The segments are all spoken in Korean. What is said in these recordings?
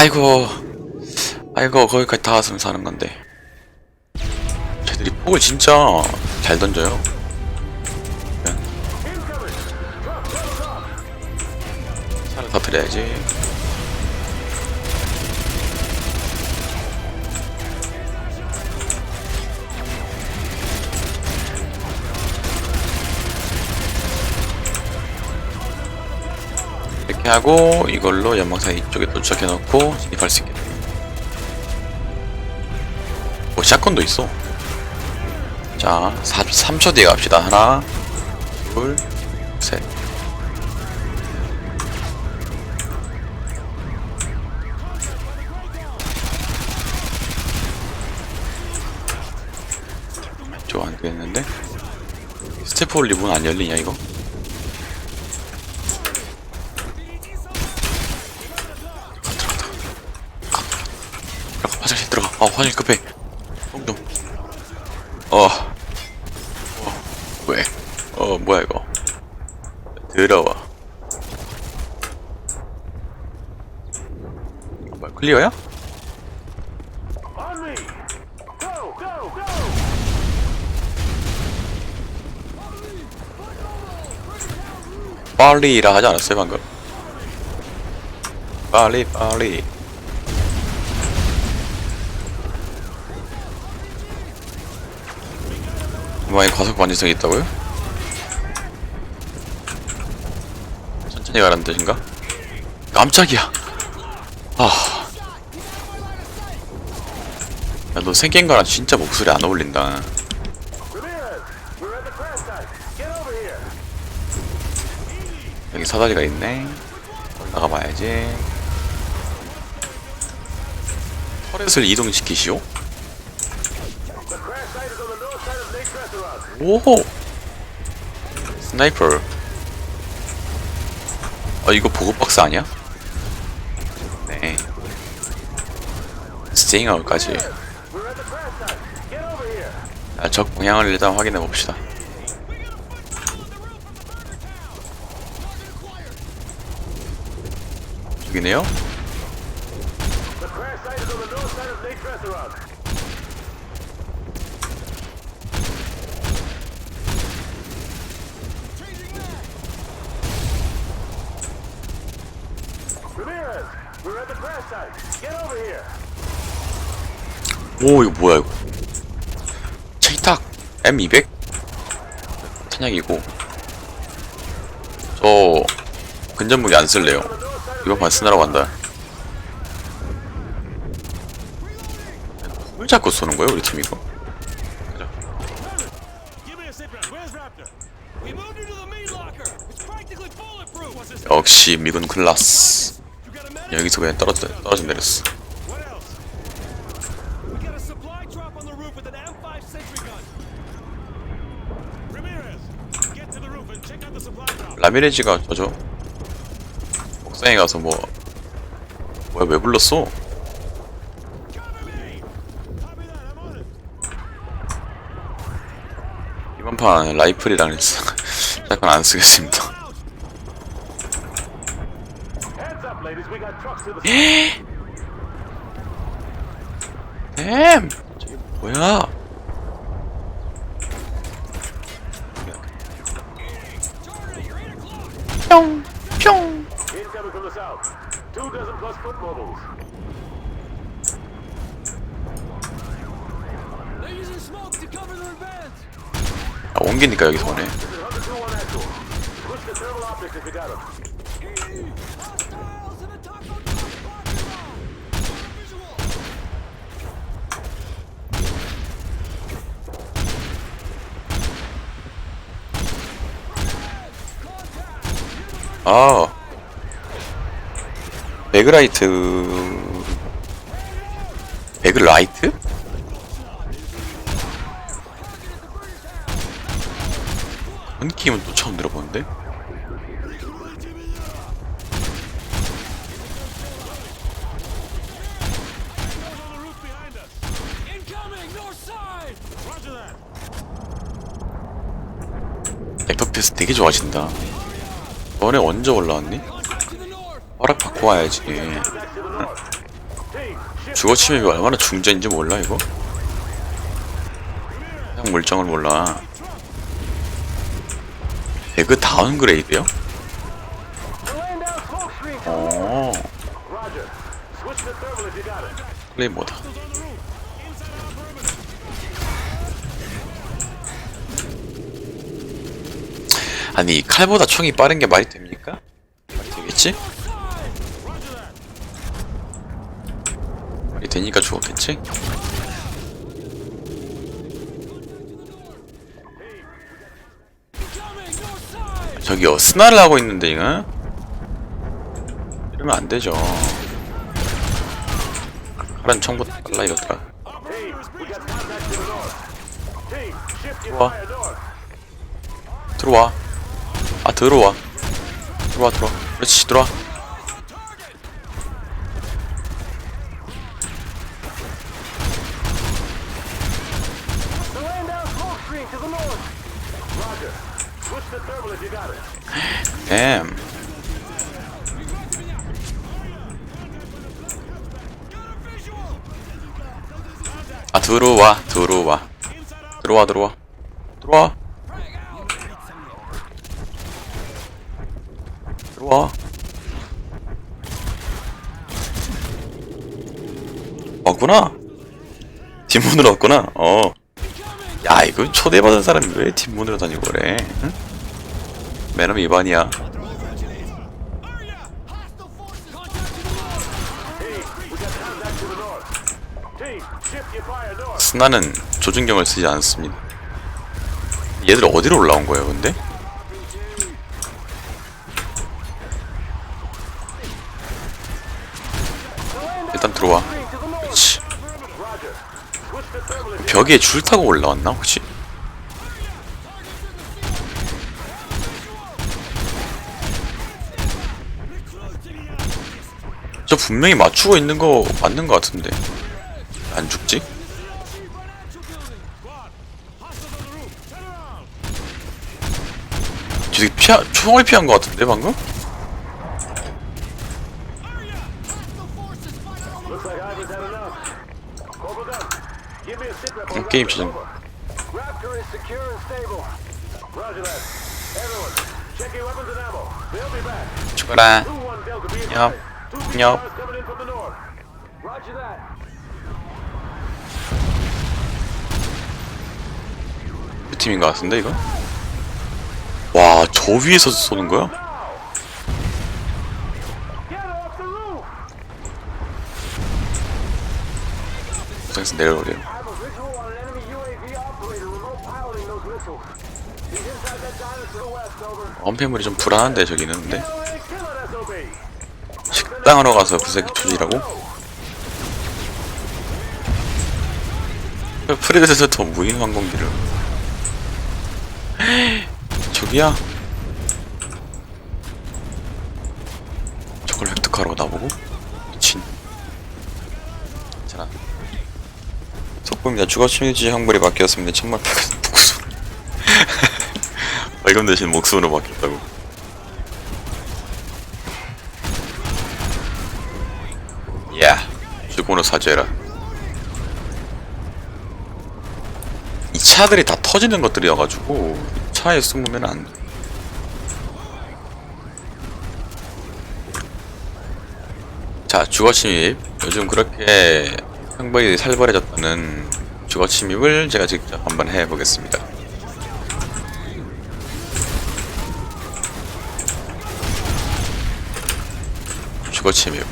아이고. 아이고, 거기까지 다 왔으면 사는 건데. 쟤들이 폭을 진짜 잘 던져요. 차를 터뜨려야지. 이렇게 하고 이걸로 연막상 이쪽에 도착해 놓고 진입할 수 있겠네. 오 샷건도 있어. 자, 4, 3초 뒤에 갑시다. 하나, 둘, 셋. 좀안 되겠는데? 스태프 올리브는 안 열리냐, 이거? 아, 화장실 급해. 똥좀. 어. 어, 왜? 어, 뭐야, 이거. 더러워. 아, 뭐야, 클리어야? 빨리라 하지 않았어요, 방금? 빨리, 빨리. 많이 과속 반지성이 있다고요? 천천히 가라는 뜻인가? 깜짝이야. 아. 야, 너 생긴 거랑 진짜 목소리 안 어울린다. 여기 사다리가 있네. 올라가 봐야지. 터렛을 이동시키시오? Restaurant. 오! 스나이퍼. 아, 이거 보급박스 아니야? 네. 스팅어까지. 아, 적 방향을 일단 확인해 봅시다. 저기네요? The crash site is on the north side of Lake Restaurant. Ramirez, we're at the crash site. Get over here. 오, 이거 뭐야, 이거. 체이탁 M200? 탄약이고. 저, 근접무기 안 쓸래요. 이번 판 쓰느라고 한다. 뭘 자꾸 쏘는 거예요, 우리 팀 이거? 가자. 역시 미군 클라스. 여기서 그냥 떨어져, 떨어져 내렸어. What else? We got a supply drop on the roof with an M5 sentry gun. Ramirez, get to the roof and check out the supply drop. 라미레지가 저죠. 옥상에 가서 뭐, 뭐야, 왜 불렀어? 이번 판 라이플이랑 잠깐 안 쓰겠습니다. Using smoke to cover their advance. 아, 옮기니까 여기서 오네. 아. 배그라이트? 한 게임은 또 처음 들어보는데? FPS 되게 좋아진다. 너네 언제 올라왔니? 허락 받고 와야지 주거 침입이 얼마나 중재인지 몰라 이거? 그냥 물정을 몰라 배그 다운그레이드요? 어 it. 플레이모다 아니 이 칼보다 총이 빠른 게 말이 됩니까? 말이 되겠지? 말이 되니까 죽었겠지? 저기요 스나를 하고 있는데 이거 이러면 안 되죠 파란 총부터 달라 이것들아 north. 들어와 아 들어와 들어와 들어와 그렇지 들어와 They're laying down smoke screen to the north. Roger. Switch to thermal if you got it. 뱀아 들어와 들어와 들어와 들어와 들어와 들어와 왔구나 뒷문으로 왔구나 어 야 이거 초대받은 사람이 왜 뒷문으로 다니고 그래 응? 매너m 위반이야. 스나는 조준경을 쓰지 않습니다. 얘들 어디로 올라온 거예요, 근데? 일단 들어와. Screen to the north. 그렇지. Roger. Switch to 벽에 줄 타고 올라왔나 혹시? 저 분명히 맞추고 있는 거 맞는 거 같은데 안 죽지? 저 새끼 피하 총을 피한 거 같은데 방금? From the north. Roger that. 그 팀인 거 같은데 이거? 와 저 위에서 쏘는 거야? 고장에서 내려오래요 언패물이 좀 불안한데 저기는. 근데 식당으로 가서 구색 조지라고? 프레데서더 무인 항공기를. 저기야. 저걸 획득하러 나보고? 미친. 괜찮아. 속보입니다. 주거침유지 항불이 바뀌었습니다. 1800 배금 대신 목숨으로 바뀌었다고. 야 주권을 사죄해라. 이 차들이 다 터지는 것들이어가지고 차에 숨으면 안자 주거침입. 요즘 그렇게 상벌이 살벌해졌다는 주거침입을 제가 직접 한번 해보겠습니다. 주거 침입.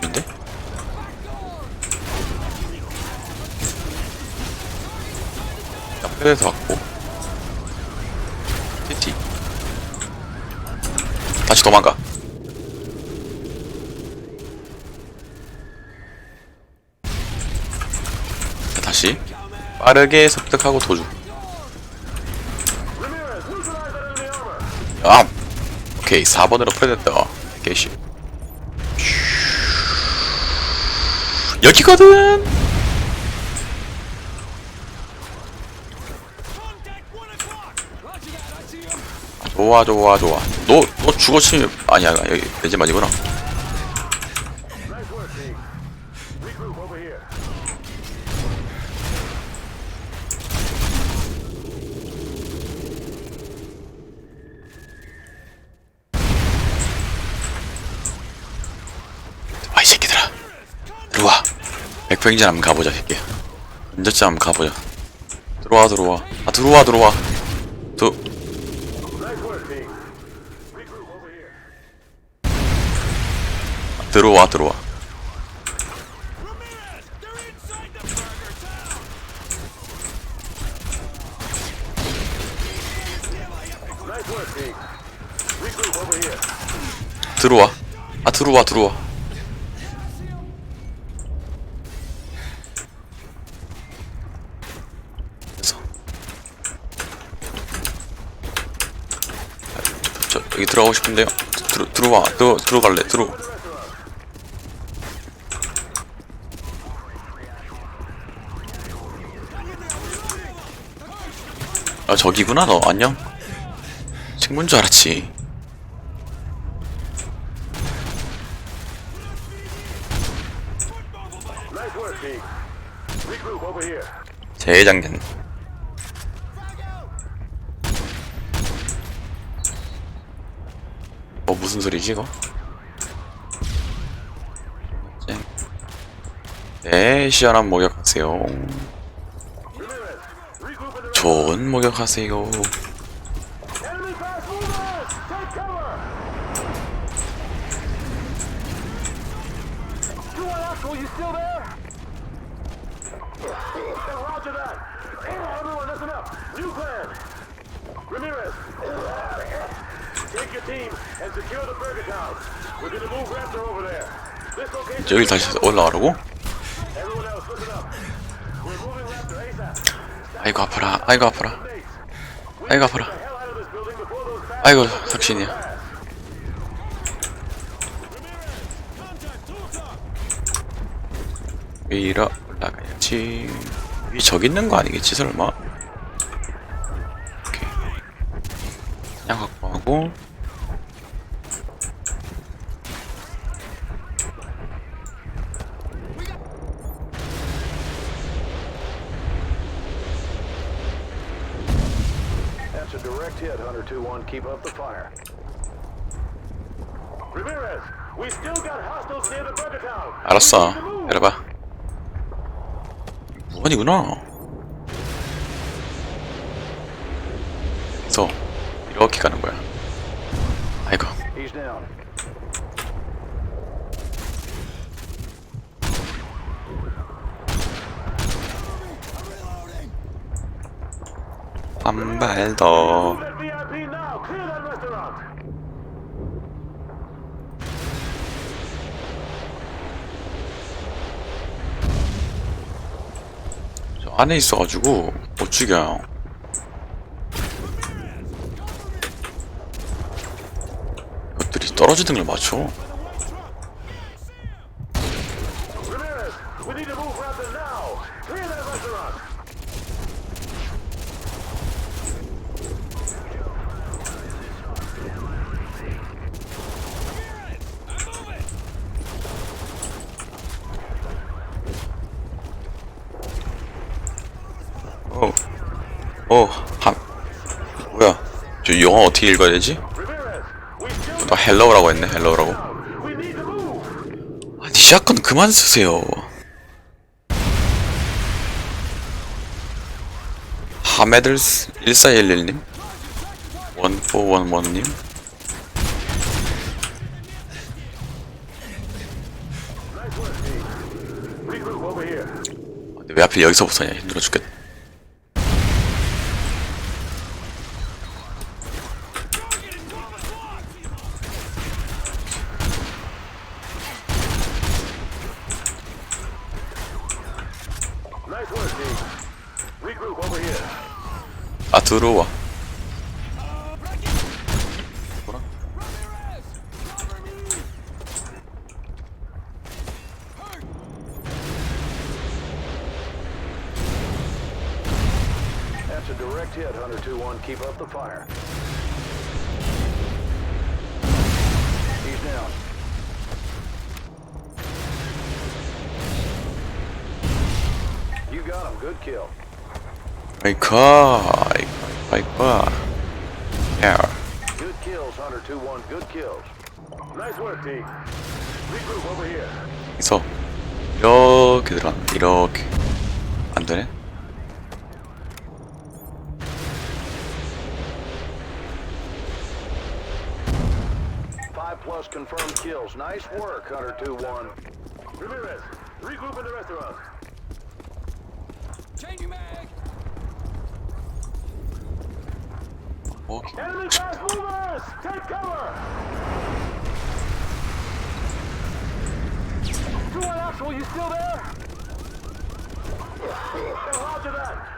어딘데? 옆에서 왔고 TT 다시 도망가 자, 다시 빠르게 습득하고 도주. 아 오케이 4번으로 프레데터 개시. 여기거든. 좋아 좋아 좋아. 너너 침입 아니야 여기 내집 아니구나 백포행진 한번 가보자 새끼야 언제쯤 한번 가보자 들어와 들어와 아 들어와 들어와 over here. 들어와 들어와. 들어와 아 들어와 들어와 그래서 아, 저 여기 들어가고 싶은데요? 들어 들어와. 들어 들어갈래. 들어. 아 저기구나 너. 안녕. 친구인 줄 알았지. Here. 재장전 무슨 소리지 이거? 쨍. 네 시원한 목욕하세요. 좋은 목욕하세요 저기 다시 ASAP. 아이고 아파라 아이고 아파라. 아이고 아파라 아이고 삭신이야. 위로 올라가야지 위 저기 있는 거 아니겠지 설마? 오케이 그냥 확보하고 알았어. 열어봐. 무건이구나. 그래서 이렇게 가는 거야. 아이고. 한 발 더 안에 있어가지고 못 죽여 이것들이 떨어지는 걸 맞춰 Ramirez, we need to move Raptor now. Clear that restaurant. 어, 어, 한, 뭐야? 저 영어 어떻게 읽어야 되지? 나 헬로우라고 했네, 헬로우라고. 아니, 샷건 그만 쓰세요. 하메들스 1411님? 1411님? Nice work, team. Regroup over here. 근데 왜 하필 여기서 부서냐? 힘들어 죽겠다. That's a direct hit, Hunter 2-1. Keep up the fire. He's down. You got him. Good kill. 마이커 마이커 야 Good kills, Hunter 2-1. Good kills. Nice work, team. Regroup over here. 그래서 이렇게 들어 이렇게 안 되네 confirmed kills. Nice work, Hunter 2-1. Ramirez, regroup in the restaurant. Changing mag! Okay. Enemy fast movers! Take cover! 2-1 actual, you still there? yeah, roger that.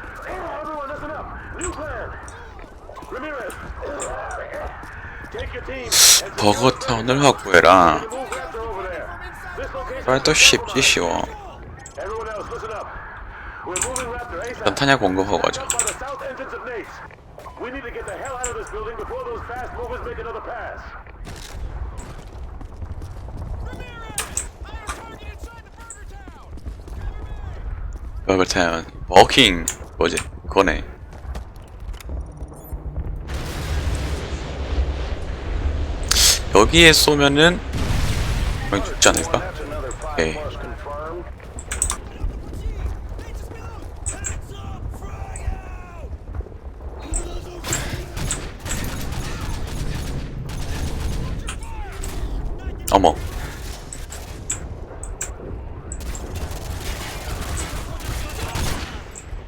Everyone, listen up. New plan. Ramirez. 버거타운을 확보해라. 아, 또 쉽지 쉬워 탄약 공급하고 가자! 버거타운 버킹 뭐지 그거네 여기에 쏘면은 그냥 죽지 않을까? Out! 어머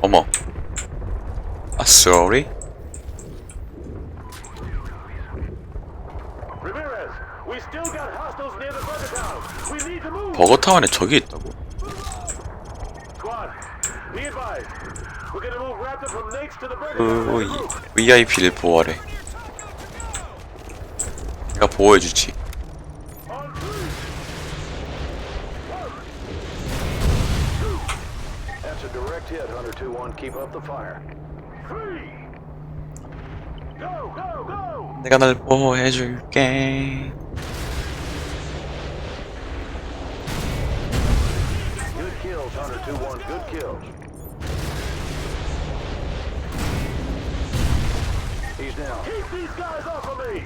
어머 아 Ramirez, move. 버거타운에 적이 있다고 그. VIP를 보호하래 내가 보호해주지 On three. That's a direct hit, Hunter 2-1. Keep up the fire. Three. Go, go, go! 내가 널 보호해줄게 Kills, Hunter 2-1. Good kills. He's down. Keep these guys off of me!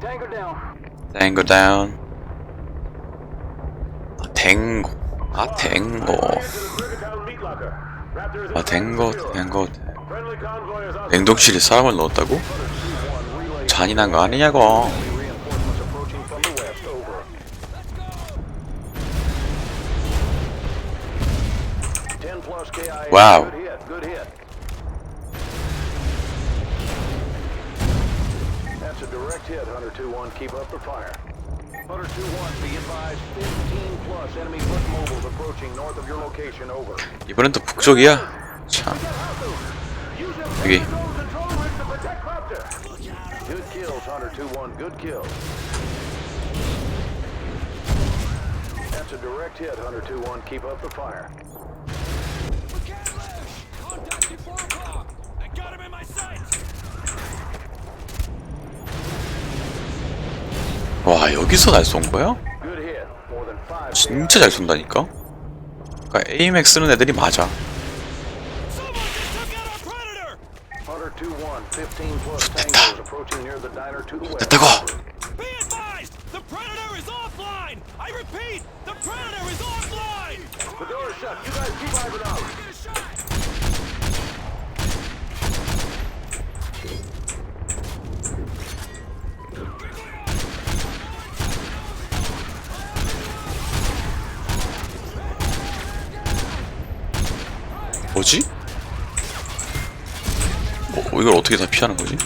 Tango down. 탱고 다운 아 탱고 아 탱고 아 탱고 탱고 냉동실에 사람을 넣었다고? 잔인한 거 아니냐고 Wow. Good hit. Good hit. That's a direct hit, Hunter 2-1. Keep up the fire. Hunter 2-1, be advised, 15 plus enemy foot mobiles approaching north of your location. Over. 이번엔 또 북쪽이야? 참 Use them 여기 control control rigs to protect Raptor. Good kills, Hunter 2-1. Good kills. That's a direct hit, Hunter 2-1. Keep up the fire. 와 여기서 날 쏜 거야? 진짜 잘 쏜다니까? 그니까 에이맥 쓰는 애들이 맞아 out our 뭐지? 어, 이걸 어떻게 다 피하는 거지?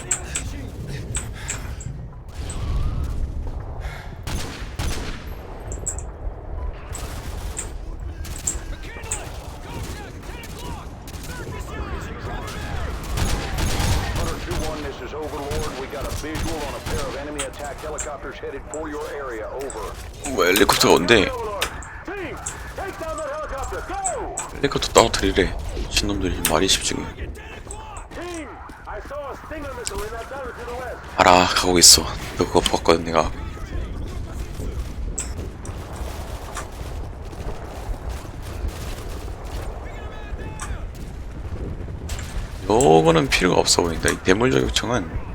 Hunter 2-1, this is Overlord. We got a visual on a pair of enemy attack helicopters headed for your area. Over. 뭐 헬리콥터가. Go! 헬리콥터 떨어뜨리래 신놈들이 말이 west. 알아 가고 있어 그거 봤거든 내가 요거는 필요가 없어 보인다 이 대물 저격총은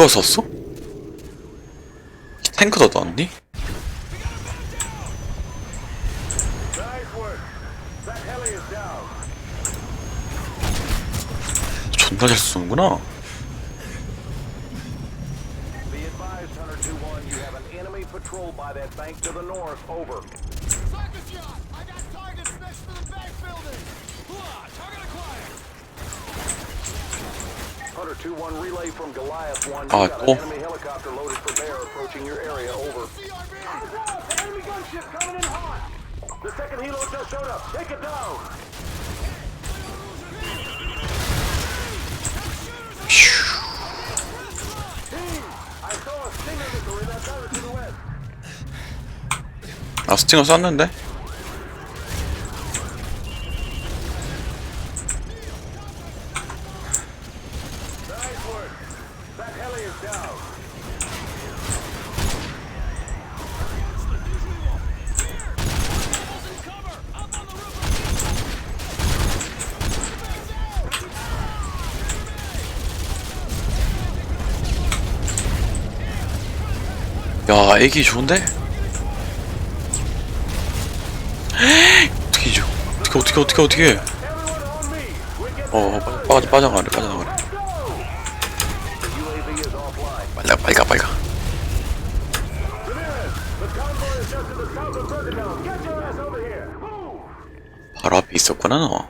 누가 샀어? 탱크도 넣었니? 존나 잘 쏘는구나 the west. 아 스팅어 쐈는데? 애기 좋은데? 어떻게 줘? 어떻게 어떻게 어떻게 어떻게 어 빠- 빠져 빠져나가래 빠져나가래. 빨리 가 빨리 가 빨리 가. 바로 앞에 있었구나 너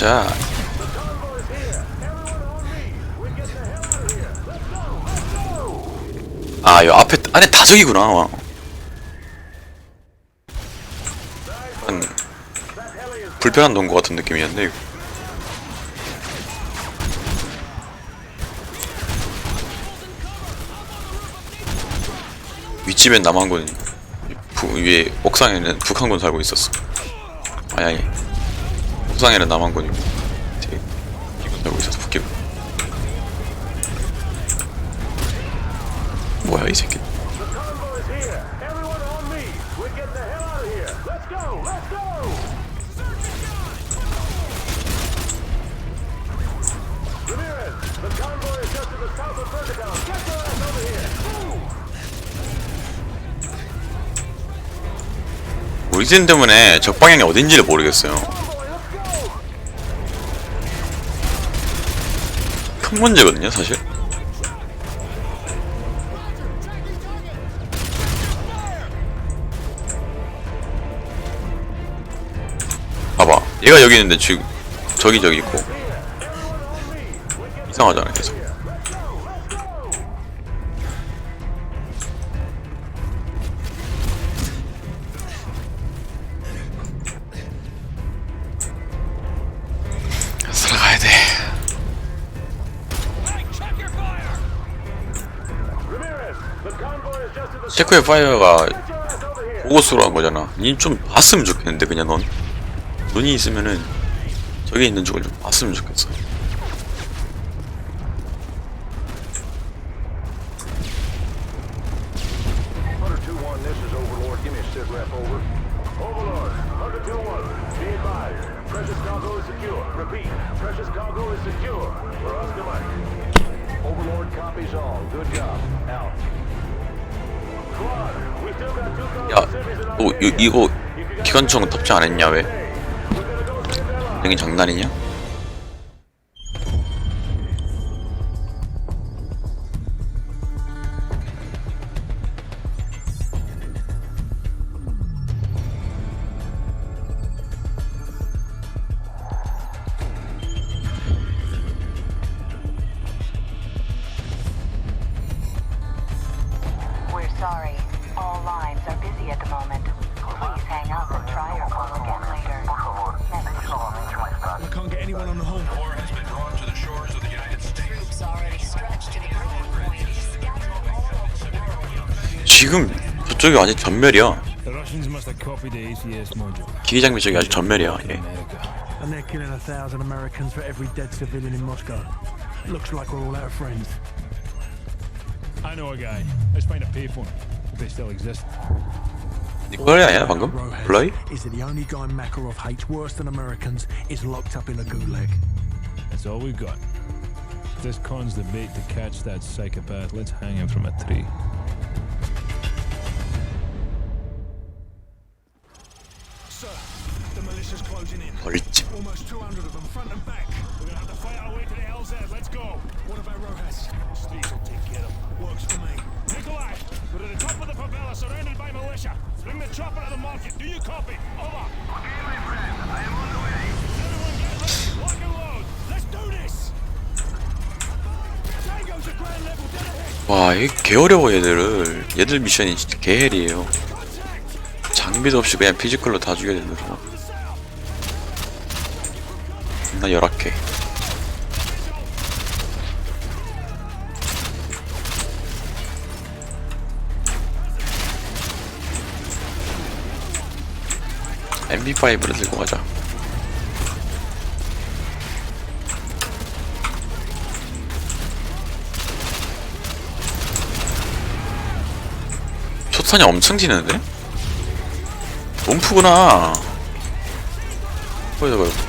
go. 아, 요 앞에 안에 다 That heli is 불편한 농구 같은 느낌이었네. 이거. 윗집엔 남한군, 부, 위에 옥상에는 북한군 살고 있었어. 아니 아니. 옥상에는 남한군이고, 뒤에 북기군 살고 있었어. 북기군. 뭐야 이 새끼. 우리진 때문에 적 방향이 어딘지를 모르겠어요. Convoy, let's go. 큰 문제거든요, 사실. 봐봐, 얘가 여기 있는데 지금 저기 저기 있고 이상하잖아 계속. 체크의 파이어가. 보고수로 한 거잖아. 니좀 봤으면 좋겠는데 그냥 넌 눈이 있으면은 저기 있는 쪽을 좀 봤으면 좋겠어. 이거 기관총 안 했냐 왜? 여긴 장난이냐? 저쪽이 완전 전멸이야. The Russians must have copied the ACS module. 기기 장비 쪽이 아주 전멸이야. 예. America. And they're killing a thousand Americans for every dead civilian in Moscow. Looks like we're all out of friends. I know a guy. Let's find a payphone. If they still exist. 니콜이 아니야 방금? Rojas 블라이? is that the only guy Makarov hates worse than Americans is locked up in a gulag. That's all we've got. If this con's the bait to catch that psychopath, let's hang him from a tree. Almost 200 of them, front and back. We're gonna have to fight our way to the LZ. Let's go. What about Rojas? Streets will take care of him. Works for me. Nikolai, we're at the top of the favela, surrounded by militia. Bring the chopper to the market. Do you copy? Over. Okay, my friend. I am on the way. Everyone get ready. Lock and load. Let's do this. Tango's at ground level, dead ahead. 와, 이개 어려워 얘들을. 얘들 미션이 진짜 개헬이에요. 장비도 없이 그냥 피지컬로 다 죽여야 되더라. 나 열악해. MP5를 들고 가자. 초탄이 엄청 지는데? 거기다 거기.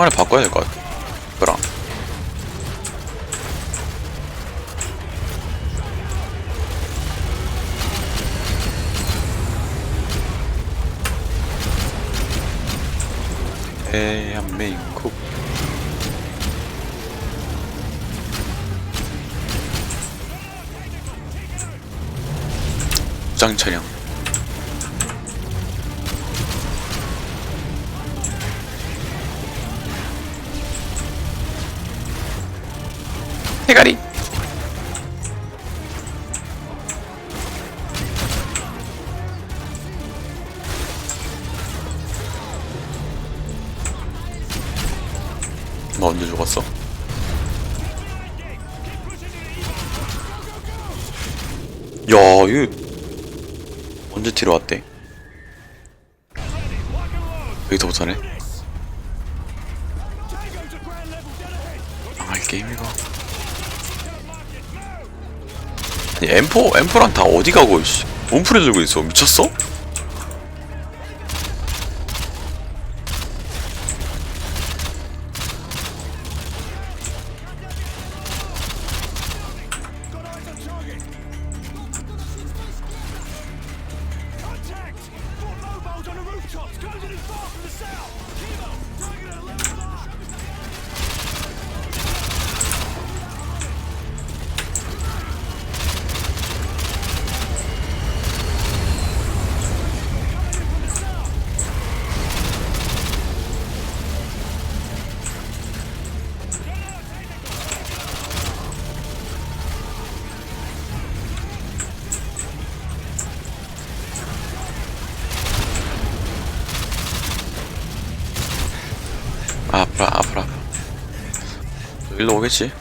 아. 총알을 바꿔야 될 것 같아. 그랑. 대한민국. 무장 차량. 대가리. 너 언제 죽었어? 야, 이거 언제 뒤로 왔대? 여기서부터네. 아니, M4, M4랑 다 어디 가고, 씨. 몸풀이 들고 있어. 미쳤어? 오겠지?